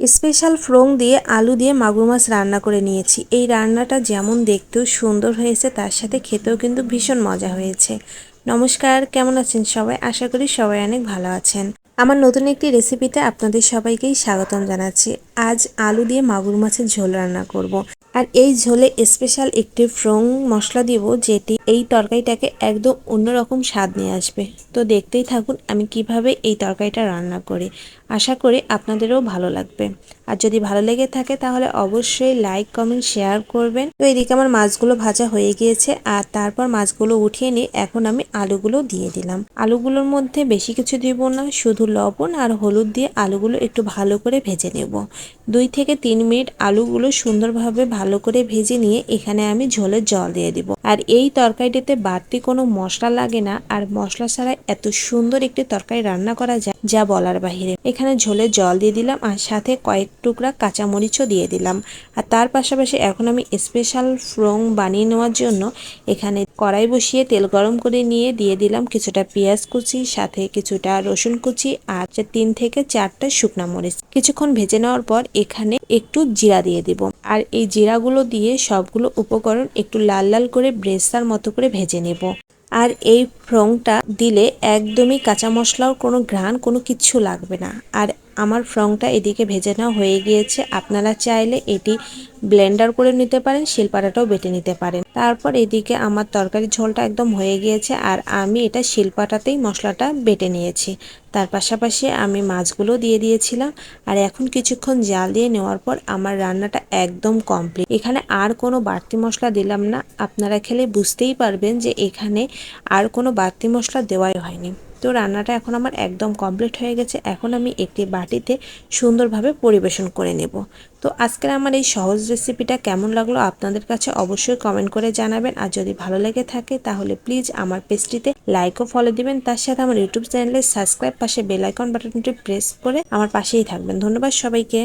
Special ফ্রং দিয়ে আলু দিয়ে মাগুর মাছ রান্না করে নিয়েছি। এই রান্নাটা যেমন দেখতেও সুন্দর হয়েছে, তার সাথে খেতেও কিন্তু ভীষণ মজা হয়েছে। নমস্কার, কেমন আছেন সবাই? আশা করি সবাই অনেক ভালো আছেন। আমার নতুন একটি রেসিপিতে আপনাদের সবাইকেই স্বাগতম জানাচ্ছি। আজ আলু দিয়ে মাগুর মাছের ঝোল রান্না করব। আর এই ঝোলে স্পেশাল একটি ফ্রং মশলা দিব, যেটি এই তরকারিটাকে একদম অন্যরকম স্বাদ নিয়ে আসবে। তো দেখতেই থাকুন আমি কীভাবে এই তরকারিটা রান্না করি। আশা করি আপনাদেরও ভালো লাগবে। আর যদি ভালো লেগে থাকে তাহলে অবশ্যই লাইক কমেন্ট শেয়ার করবেন। তো এদিকে আমার মাছগুলো ভাজা হয়ে গিয়েছে, আর তারপর মাছগুলো উঠিয়ে নিয়ে এখন আমি আলুগুলো দিয়ে দিলাম। আলুগুলোর মধ্যে বেশি কিছু দিব না, শুধু লবণ আর হলুদ দিয়ে আলুগুলো একটু ভালো করে ভেজে নেব। দুই থেকে তিন মিনিট আলুগুলো সুন্দরভাবে ভালো করে ভেজে নিয়ে এখানে আমি ঝোলের জল দিয়ে দিব। আর এই তরকারিটিতে বাড়তি কোনো মশলা লাগে না, আর মশলা ছাড়া এত সুন্দর একটি তরকারি রান্না করা যায় যা বলার বাহিরে। এখানে ঝোলে জল দিয়ে দিলাম আর সাথে কয়েক টুকরা কাঁচামরিচও দিয়ে দিলাম। আর তার পাশাপাশি এখন আমি স্পেশাল ফ্রং বানিয়ে নেওয়ার জন্য এখানে কড়াই বসিয়ে তেল গরম করে নিয়ে দিয়ে দিলাম কিছুটা পেঁয়াজ কুচি, সাথে কিছুটা রসুন কুচি আর তিন থেকে চারটা শুকনা মরিচ। কিছুক্ষণ ভেজে নেওয়ার পর এখানে একটু জিরা দিয়ে দিব। আর এই জিরাগুলো দিয়ে সবগুলো উপকরণ একটু লাল লাল করে ব্রেসার মতো করে ভেজে নেব। আর এই ফ্রংটা দিলে একদমই কাঁচা মশলাও কোনো ঘ্রাণ কোনো কিচ্ছু লাগবে না। আর আমার ফ্রংটা এদিকে ভেজে নেওয়া হয়ে গিয়েছে। আপনারা চাইলে এটি ব্লেন্ডার করে নিতে পারেন, শিলপাটাটাও বেটে নিতে পারেন। তারপর এদিকে আমার তরকারির ঝোলটা একদম হয়ে গিয়েছে আর আমি এটা শিলপাটাতেই মশলাটা বেটে নিয়েছি। তার পাশাপাশি আমি মাছগুলো দিয়ে দিয়েছিলাম আর এখন কিছুক্ষণ জাল দিয়ে নেওয়ার পর আমার রান্নাটা একদম কমপ্লিট। এখানে আর কোনো বাড়তি মশলা দিলাম না। আপনারা খেলে বুঝতেই পারবেন যে এখানে আর কোনো বাড়তি মশলা দেওয়াই হয়নি। তো রান্নাটা এখন আমার একদম কমপ্লিট হয়ে গেছে। এখন আমি একটি বাটিতে সুন্দরভাবে পরিবেশন করে নেব। তো আজকের আমার এই সহজ রেসিপিটা কেমন লাগল আপনাদের কাছে অবশ্যই কমেন্ট করে জানাবেন। আর যদি ভালো লেগে থাকে তাহলে প্লিজ আমার পেজটিতে লাইক ও ফলো দিবেন। তার সাথে আমার ইউটিউব চ্যানেলে সাবস্ক্রাইব পাশে বেল আইকন বাটনটি প্রেস করে আমার পাশেই থাকবেন। ধন্যবাদ সবাইকে।